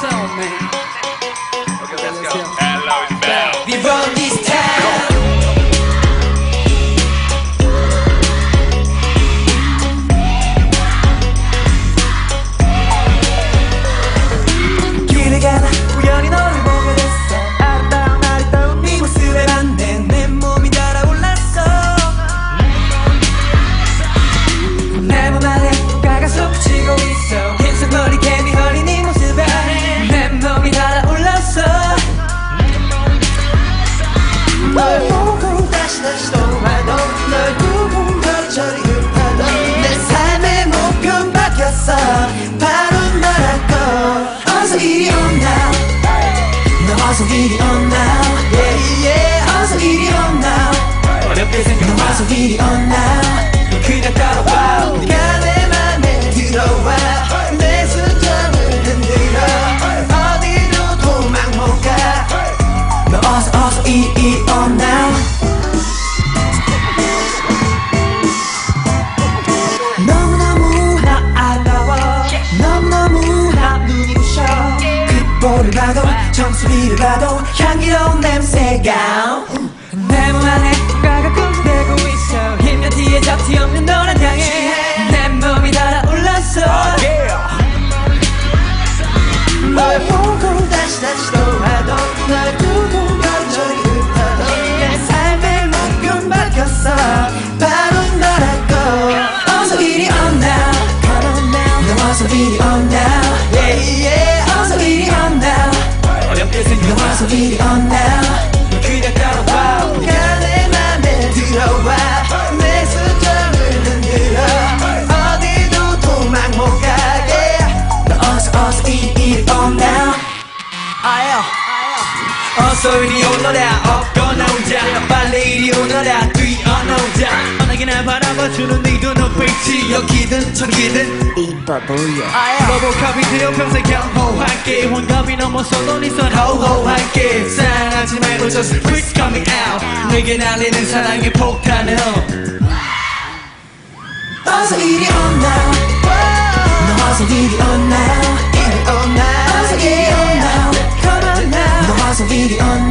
Self, the man? Okay, let's go. 바뀌었어. 바로 너라고 어서 이리 온 now 너 어서 이리 온 now yeah yeah. 어서 이리 온 now 어렵게 생각 너 어서 이리 온 now 봐도 향기로운 냄새가. 내 몸 안에 꿈꾸대고 어서 이리 on now 너 그냥 따라와. 네가 내 맘에 들어와. 내 수정을 흔들어. 어디도 도망 못 가게. 너 어서 어서 이리 이리 on now 아요 어서 이리 오너라. 없거나 오자. 빨리 이리 오너라. 뛰어나오자. 환하게나 바라봐주는 네 두 눈빛이 여기든 저기든 이뻐 보여 로보캅이 되어 평생 경호할게 환갑이 넘어서도 네손 호호할게 사랑하지 말고 just quit coming out 내게 날리는 사랑의 폭탄은 어서 이리 on now 너 어서 이리 on now 이리 on now 어서 이리 on now come on now 너 어서 이리 on now